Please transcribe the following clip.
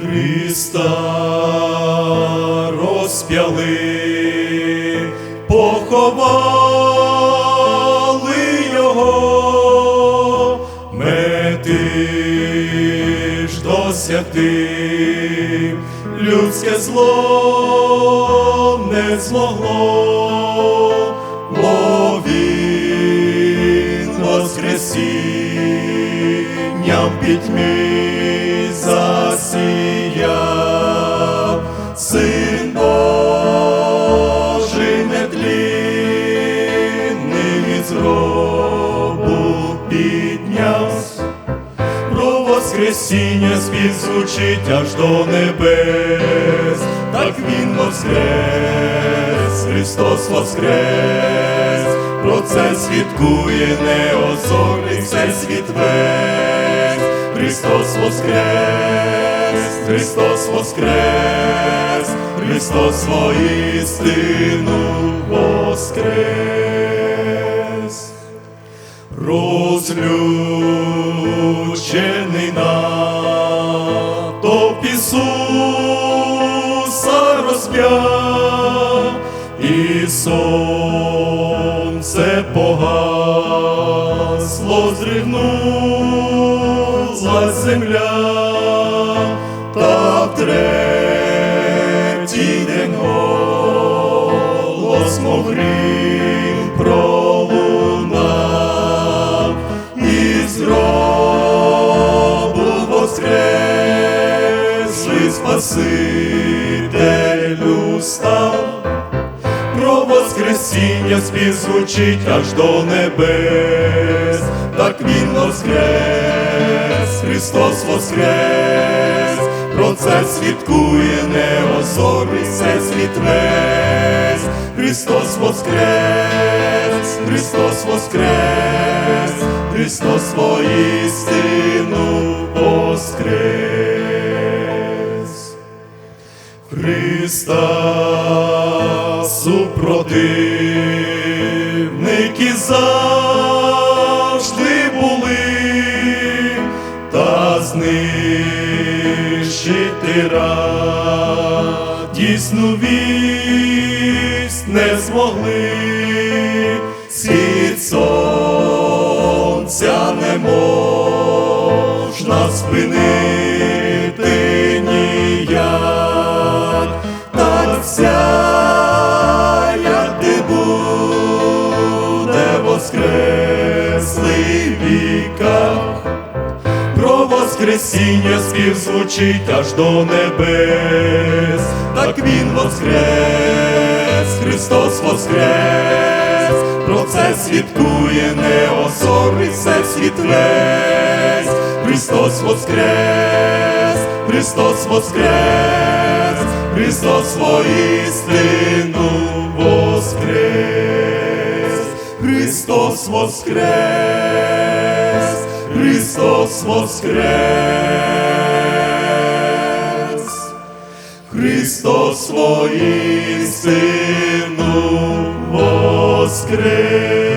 Христа розп'яли, поховали його, мети ж досягти, людське зло не змогло, бо він воскресів в пітьмі засіяв, син Божий нетлінним із гробу піднявся. Про воскресіння спів звучить аж до небес, так він воскрес, Христос воскрес, про це свідкує неозорний всесвіт весь, Христос воскрес, Христос воскрес, Христос воістину воскрес. Розлючений натовп Ісуса розп'яв, і сонце погасло, зригнула земля, та в третій день голос мов грім пролунав, із гробу воскреслий Спасителю став. Про воскресіння спів звучить аж до небес, так він воскрес, Христос воскрес, про це свідкує неозорий всесвіт весь, Христос воскрес, Христос воскрес, Христос воістину воскрес. Христа супротивники завжди знищити радісну вість не змогли, світ сонця не можна спинити ніяк, так сяяти буде воскреслий віках. Воскресіння спів звучить аж до небес, так він воскрес, Христос воскрес, про це свідкує неозорий всесвіт весь, Христос воскрес, Христос воскрес, Христос воістину воскрес, Христос воскрес, Христос воскрес, Христос воістину воскрес.